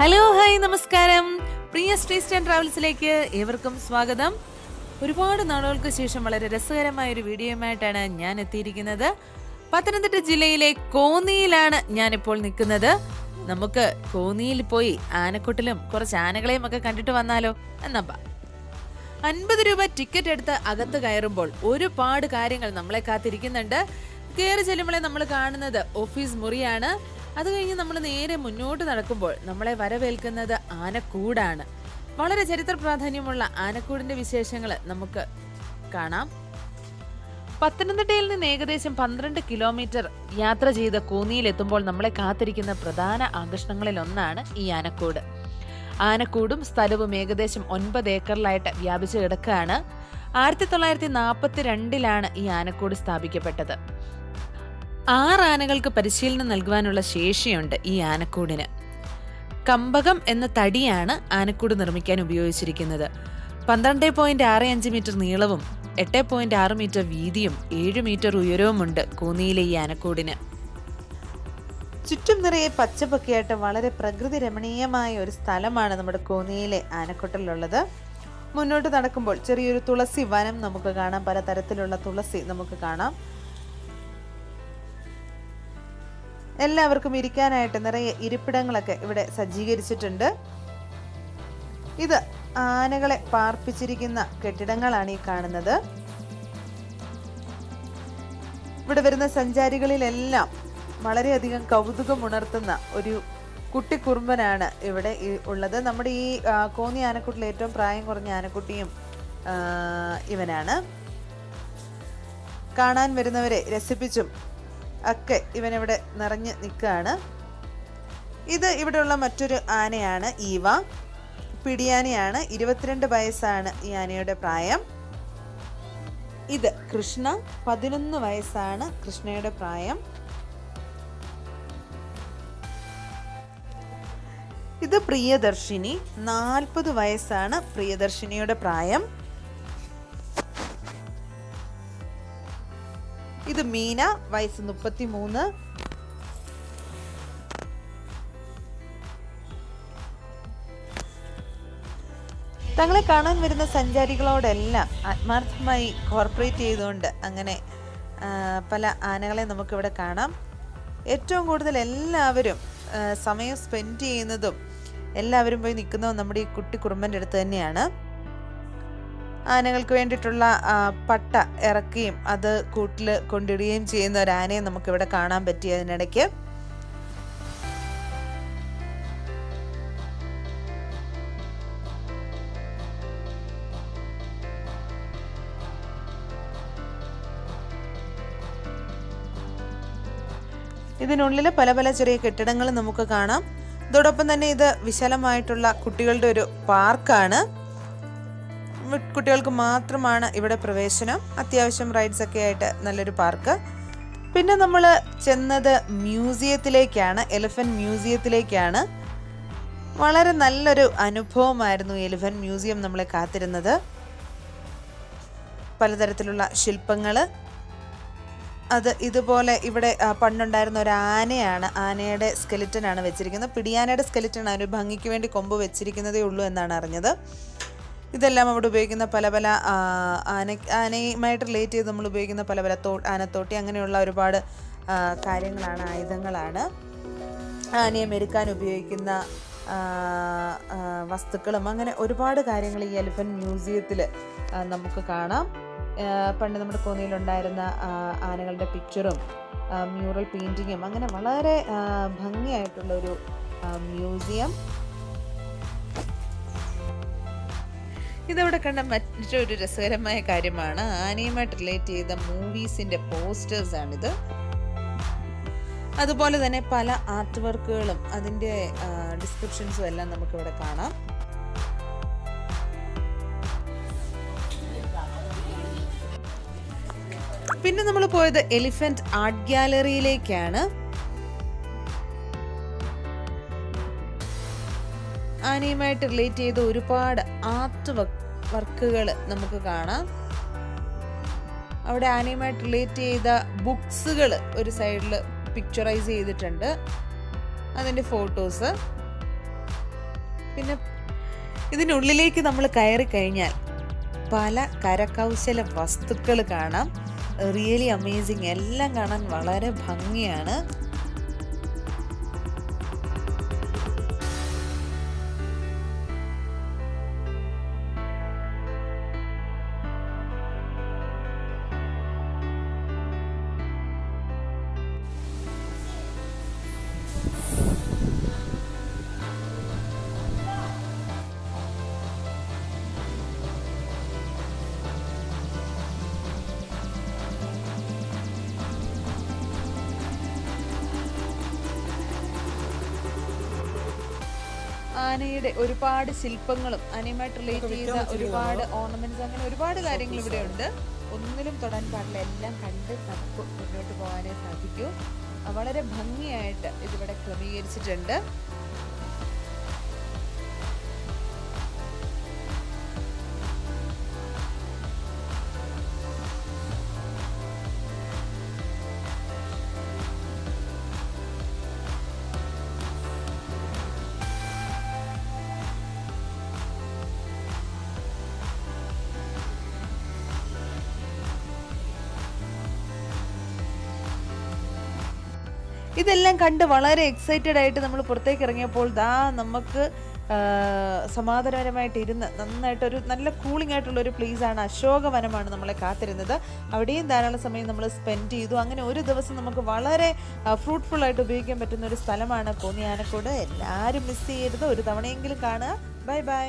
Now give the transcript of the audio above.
Hello hi നമസ്കാരം. പ്രിയ street and ട്രാവൽസിലേക്ക് ഏവർക്കും സ്വാഗതം. ഒരുപാട് നാളുകൾക്ക് ശേഷം വളരെ രസകരമായ ഒരു വീഡിയോയുമായിട്ടാണ് ഞാൻ എത്തിയിരിക്കുന്നത്. പത്തനംതിട്ട ജില്ലയിലെ കോന്നിയിലാണ് ഞാനിപ്പോൾ നിൽക്കുന്നത്. നമുക്ക് കോന്നിയിൽ പോയി ആനക്കൊട്ടിലും കുറച്ച് ആനകളെയും ഒക്കെ കണ്ടിട്ട് വന്നാലോ? എന്നപ്പ അൻപത് രൂപ ടിക്കറ്റ് എടുത്ത് അകത്ത് കയറുമ്പോൾ ഒരുപാട് കാര്യങ്ങൾ നമ്മളെ കാത്തിരിക്കുന്നുണ്ട്. കയറി ചെല്ലുമ്പോഴേ നമ്മൾ കാണുന്നത് ഓഫീസ് മുറിയാണ്. അത് കഴിഞ്ഞ് നമ്മൾ നേരെ മുന്നോട്ട് നടക്കുമ്പോൾ നമ്മളെ വരവേൽക്കുന്നത് ആനക്കൂടാണ്. വളരെ ചരിത്ര പ്രാധാന്യമുള്ള ആനക്കൂടിന്റെ വിശേഷങ്ങൾ നമുക്ക് കാണാം. പത്തനംതിട്ടയിൽ നിന്ന് ഏകദേശം പന്ത്രണ്ട് കിലോമീറ്റർ യാത്ര ചെയ്ത് കൂന്നിയിലെത്തുമ്പോൾ നമ്മളെ കാത്തിരിക്കുന്ന പ്രധാന ആകർഷണങ്ങളിൽ ഒന്നാണ് ഈ ആനക്കൂട്. ആനക്കൂടും സ്ഥലവും ഏകദേശം ഒൻപത് ഏക്കറിലായിട്ട് വ്യാപിച്ചു കിടക്കുകയാണ്. ആയിരത്തി തൊള്ളായിരത്തി നാൽപ്പത്തി രണ്ടിലാണ് ഈ ആനക്കൂട് സ്ഥാപിക്കപ്പെട്ടത്. ആറ് ആനകൾക്ക് പരിശീലനം നൽകുവാനുള്ള ശേഷിയുണ്ട് ഈ ആനക്കൂടിന്. കമ്പകം എന്ന തടിയാണ് ആനക്കൂട് നിർമ്മിക്കാൻ ഉപയോഗിച്ചിരിക്കുന്നത്. പന്ത്രണ്ട് പോയിന്റ് ആറ് അഞ്ച് മീറ്റർ നീളവും എട്ട് പോയിന്റ് ആറ് മീറ്റർ വീതിയും ഏഴ് മീറ്റർ ഉയരവുമുണ്ട് കൂന്നിയിലെ ഈ ആനക്കൂടിന്. ചുറ്റും നിറയെ പച്ചപ്പൊക്കെയായിട്ട് വളരെ പ്രകൃതി രമണീയമായ ഒരു സ്ഥലമാണ് നമ്മുടെ കോന്നിയിലെ ആനക്കൊട്ടലുള്ളത്. മുന്നോട്ട് നടക്കുമ്പോൾ ചെറിയൊരു തുളസി വനം നമുക്ക് കാണാം. പലതരത്തിലുള്ള തുളസി നമുക്ക് കാണാം. എല്ലാവർക്കും ഇരിക്കാനായിട്ട് നിറയെ ഇരിപ്പിടങ്ങളൊക്കെ ഇവിടെ സജ്ജീകരിച്ചിട്ടുണ്ട്. ഇത് ആനകളെ പാർപ്പിച്ചിരിക്കുന്ന കെട്ടിടങ്ങളാണ് ഈ കാണുന്നത്. ഇവിടെ വരുന്ന സഞ്ചാരികളിലെല്ലാം വളരെയധികം കൗതുകം ഉണർത്തുന്ന ഒരു കുട്ടിക്കുറുമ്പനാണ് ഇവിടെ ഉള്ളത്. നമ്മുടെ ഈ കോന്നി ആനക്കുട്ടിൽ ഏറ്റവും പ്രായം കുറഞ്ഞ ആനക്കുട്ടിയും ഇവനാണ്. കാണാൻ വരുന്നവരെ രസിപ്പിച്ചും ഒക്കെ ഇവനിവിടെ നിറഞ്ഞ് നിൽക്കുകയാണ്. ഇത് ഇവിടെയുള്ള മറ്റൊരു ആനയാണ് ഈവ. പിടിയാനയാണ്. ഇരുപത്തിരണ്ട് വയസ്സാണ് ഈ ആനയുടെ പ്രായം. ഇത് കൃഷ്ണ. പതിനൊന്ന് വയസ്സാണ് കൃഷ്ണയുടെ പ്രായം. ഇത് പ്രിയദർശിനി. നാൽപ്പത് വയസ്സാണ് പ്രിയദർശിനിയുടെ പ്രായം. ഇത് മീന വയസ്സ് മുപ്പത്തി മൂന്ന് തങ്ങളെ കാണാൻ വരുന്ന സഞ്ചാരികളോടെല്ലാം ആത്മാർത്ഥമായി കോർപ്പറേറ്റ് ചെയ്തുകൊണ്ട് അങ്ങനെ പല ആനകളെ നമുക്കിവിടെ കാണാം. ഏറ്റവും കൂടുതൽ എല്ലാവരും സമയം സ്പെൻഡ് ചെയ്യുന്നതും എല്ലാവരും പോയി നിൽക്കുന്നതും നമ്മുടെ ഈ കുട്ടി കുടുംബന്റെ അടുത്ത് തന്നെയാണ്. ആനകൾക്ക് വേണ്ടിയിട്ടുള്ള പട്ട ഇറക്കുകയും അത് കൂട്ടിൽ കൊണ്ടിടുകയും ചെയ്യുന്ന ഒരു ആനയെ നമുക്കിവിടെ കാണാൻ പറ്റി അതിനിടയ്ക്ക്. ഇതിനുള്ളിൽ പല പല ചെറിയ കെട്ടിടങ്ങൾ നമുക്ക് കാണാം. ഇതോടൊപ്പം തന്നെ ഇത് വിശാലമായിട്ടുള്ള കുട്ടികളുടെ ഒരു പാർക്കാണ്. കുട്ടികൾക്ക് മാത്രമാണ് ഇവിടെ പ്രവേശനം. അത്യാവശ്യം റൈഡ്സ് ഒക്കെ ആയിട്ട് നല്ലൊരു പാർക്ക് പിന്നെ നമ്മൾ ചെന്നത് മ്യൂസിയത്തിലേക്കാണ് എലിഫന്റ് മ്യൂസിയത്തിലേക്കാണ് വളരെ നല്ലൊരു അനുഭവമായിരുന്നു എലിഫന്റ് മ്യൂസിയം നമ്മളെ കാത്തിരുന്നത്. പലതരത്തിലുള്ള ശില്പങ്ങൾ അത് ഇതുപോലെ ഇവിടെ പണ്ടുണ്ടായിരുന്ന ഒരു ആനയാണ് ആനയുടെ സ്കെലിറ്റനാണ് വെച്ചിരിക്കുന്നത്. പിടിയാനയുടെ സ്കെലിറ്റനാണ് ഒരു ഭംഗിക്ക് വേണ്ടി കൊമ്പ് വെച്ചിരിക്കുന്നതേ ഉള്ളൂ എന്നാണ് അറിഞ്ഞത്. ഇതെല്ലാം അവിടെ ഉപയോഗിക്കുന്ന പല പല ആന ആനയുമായിട്ട് റിലേറ്റ് ചെയ്ത് നമ്മൾ ഉപയോഗിക്കുന്ന പല പല തോ ആനത്തോട്ടി അങ്ങനെയുള്ള ഒരുപാട് കാര്യങ്ങളാണ് ആയുധങ്ങളാണ്. ആനയെ മെരുക്കാൻ ഉപയോഗിക്കുന്ന വസ്തുക്കളും അങ്ങനെ ഒരുപാട് കാര്യങ്ങൾ ഈ എലിഫന്റ് മ്യൂസിയത്തിൽ നമുക്ക് കാണാം. പണ്ട് നമ്മുടെ കോന്നിയിലുണ്ടായിരുന്ന ആനകളുടെ പിക്ചറും മ്യൂറൽ പെയിന്റിങ്ങും അങ്ങനെ വളരെ ഭംഗിയായിട്ടുള്ളൊരു മ്യൂസിയം ഇതവിടെ കണ്ട മറ്റൊരു രസകരമായ കാര്യമാണ്. ആനയുമായിട്ട് റിലേറ്റ് ചെയ്ത മൂവീസിന്റെ പോസ്റ്റേഴ്സ് ആണിത്. അതുപോലെ തന്നെ പല ആർട്ട് വർക്കുകളും അതിന്റെ ഡിസ്ക്രിപ്ഷൻസും എല്ലാം നമുക്കിവിടെ കാണാം. പിന്നെ നമ്മൾ പോയത് എലിഫന്റ് ആർട്ട് ഗ്യാലറിയിലേക്കാണ് ആനയുമായിട്ട് റിലേറ്റ് ചെയ്ത ഒരുപാട് ആർട്ട് വർക്കുകൾ നമുക്ക് കാണാം. അവിടെ ആനയുമായിട്ട് റിലേറ്റ് ചെയ്ത ബുക്സുകൾ ഒരു സൈഡിൽ പിക്ചറൈസ് ചെയ്തിട്ടുണ്ട്. അതിന്റെ ഫോട്ടോസ് പിന്നെ ഇതിനുള്ളിലേക്ക് നമ്മൾ കയറി കഴിഞ്ഞാൽ പല കരകൗശല വസ്തുക്കൾ കാണാം. റിയലി അമേസിങ് എല്ലാം കാണാൻ വളരെ ഭംഗിയാണ്. ആനയുടെ ഒരുപാട് ശില്പങ്ങളും ആനയുമായിട്ട് റിലേറ്റ് ചെയ്ത ഒരുപാട് ഓർണമെന്റ്സ് അങ്ങനെ ഒരുപാട് കാര്യങ്ങൾ ഇവിടെ ഉണ്ട്. ഒന്നിലും തൊടാൻ പാടില്ല. എല്ലാം കണ്ട് നമുക്ക് മുന്നോട്ട് പോകാനേ സാധിക്കൂ. വളരെ ഭംഗിയായിട്ട് ഇതിവിടെ ക്രമീകരിച്ചിട്ടുണ്ട്. ഇതെല്ലാം കണ്ട് വളരെ എക്സൈറ്റഡ് ആയിട്ട് നമ്മൾ പുറത്തേക്ക് ഇറങ്ങിയപ്പോൾ ദാ നമുക്ക് സമാധാനപരമായിട്ട് ഇരുന്ന് നന്നായിട്ടൊരു നല്ല കൂളിംഗ് ആയിട്ടുള്ള ഒരു പ്ലേസാണ് അശോകവനമാണ് നമ്മളെ കാത്തിരുന്നത്. അവിടെയും ധാരാളം സമയം നമ്മൾ സ്പെൻഡ് ചെയ്തു. അങ്ങനെ ഒരു ദിവസം നമുക്ക് വളരെ ഫ്രൂട്ട്ഫുൾ ആയിട്ട് ഉപയോഗിക്കാൻ പറ്റുന്ന ഒരു സ്ഥലമാണ് കോന്നിയാനക്കോട്. എല്ലാവരും മിസ് ചെയ്യരുത്. ഒരു തവണയെങ്കിലും കാണുക. Bye bye